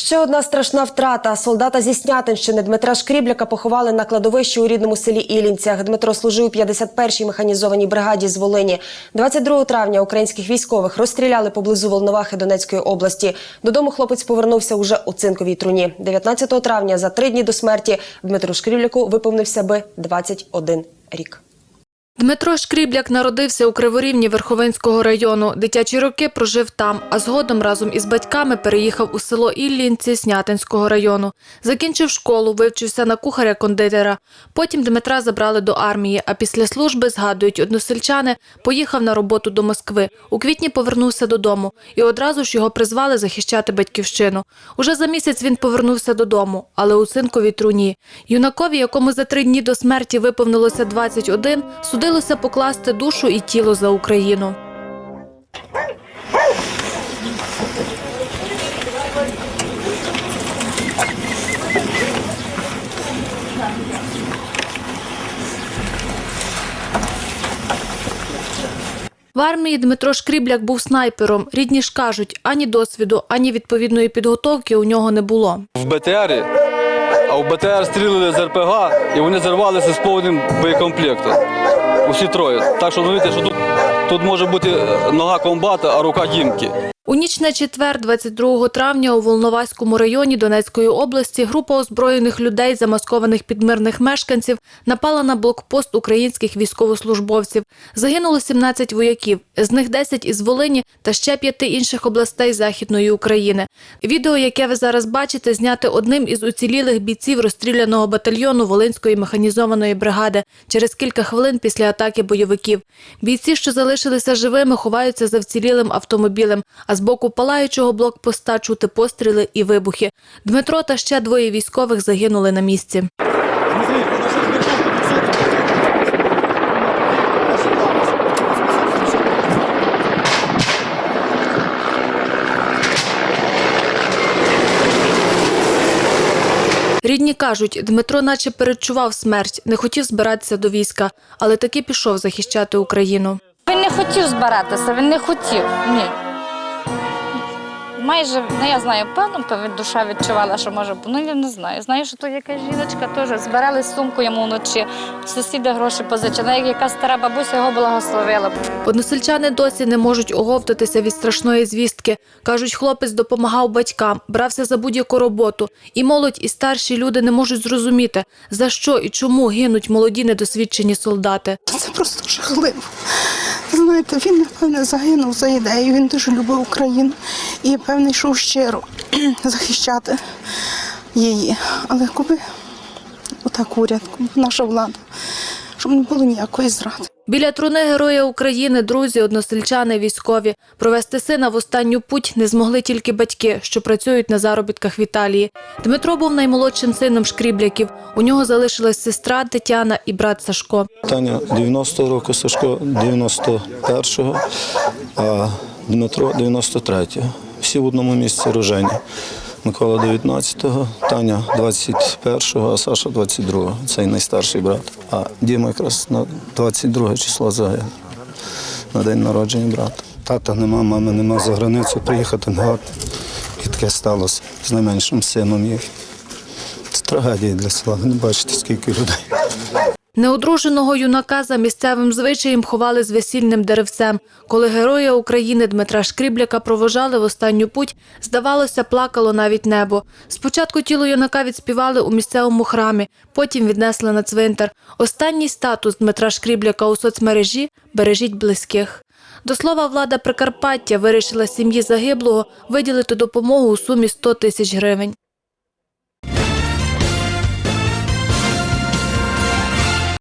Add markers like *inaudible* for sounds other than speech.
Ще одна страшна втрата. Солдата зі Снятинщини Дмитра Шкрібляка поховали на кладовищі у рідному селі Ілінцях. Дмитро служив у 51-й механізованій бригаді з Волині. 22 травня українських військових розстріляли поблизу Волновахи Донецької області. Додому хлопець повернувся уже у цинковій труні. 19 травня, за три дні до смерті, Дмитру Шкрібляку виповнився би 21 рік. Дмитро Шкрібляк народився у Криворівні Верховинського району. Дитячі роки прожив там, а згодом разом із батьками переїхав у село Іллінці Снятинського району. Закінчив школу, вивчився на кухаря-кондитера. Потім Дмитра забрали до армії, а після служби, згадують односельчани, поїхав на роботу до Москви. У квітні повернувся додому і одразу ж його призвали захищати батьківщину. Уже за місяць він повернувся додому, але у цинковій труні. Юнакові, якому за три дні до смерті виповнилося 21, судилося покласти душу і тіло за Україну. В армії Дмитро Шкрібляк був снайпером. Рідні ж кажуть, ані досвіду, ані відповідної підготовки у нього не було. в БТРі, а в БТР стрілили з РПГ і вони зарвалися з повним боєкомплектом. Усі троє. Так що розумієте, що тут, тут може бути нога комбата, а рука дімки. У ніч на четвер, 22 травня, у Волноваському районі Донецької області група озброєних людей, замаскованих під мирних мешканців, напала на блокпост українських військовослужбовців. Загинуло 17 вояків, з них 10 із Волині та ще п'яти інших областей Західної України. Відео, яке ви зараз бачите, зняте одним із уцілілих бійців розстріляного батальйону Волинської механізованої бригади через кілька хвилин після атаки бойовиків. Бійці, що залишилися живими, ховаються за вцілілим автомобілем, а з боку палаючого блокпоста чути постріли і вибухи. Дмитро та ще двоє військових загинули на місці. Рідні кажуть, Дмитро наче передчував смерть, не хотів збиратися до війська, але таки пішов захищати Україну. Він не хотів збиратися, він не хотів. Ні. Майже, ну я знаю, певно, певно, душа відчувала, що може бути. Ну я не знаю. Знаю, що тут якась жіночка теж збирали сумку йому вночі. Сусіди гроші позичали. Як якась стара бабуся його благословила. Односельчани досі не можуть оговтатися від страшної звістки. Кажуть, хлопець допомагав батькам, брався за будь-яку роботу. І молодь, і старші люди не можуть зрозуміти, за що і чому гинуть молоді недосвідчені солдати. Це просто жахливо. Знаєте, він, напевне, загинув за ідею, він дуже любив Україну і, певно, йшов щиро *clears throat* захищати її. Але коли отак уряд, наша влада, щоб не було ніякої зради. Біля труни Героя України друзі, односельчани, військові. Провести сина в останню путь не змогли тільки батьки, що працюють на заробітках в Італії. Дмитро був наймолодшим сином шкрібляків. У нього залишилась сестра Тетяна і брат Сашко. Таня 90-го року, Сашко 91-го, а Дмитро 93-го. Всі в одному місці рожені. Микола 19-го, Таня 21-го, а Саша 22-го. Цей найстарший брат. А Діма якраз на 22 число загинув. На день народження брата. Тата нема, мами нема за границю, приїхати не год. І таке сталося з найменшим сином їх. Це трагедія для села. Не бачите, скільки людей. Неодруженого юнака за місцевим звичаєм ховали з весільним деревцем. Коли героя України Дмитра Шкрібляка провожали в останню путь, здавалося, плакало навіть небо. Спочатку тіло юнака відспівали у місцевому храмі, потім віднесли на цвинтар. Останній статус Дмитра Шкрібляка у соцмережі «Бережіть близьких». До слова, влада Прикарпаття вирішила сім'ї загиблого виділити допомогу у сумі 100 тисяч гривень.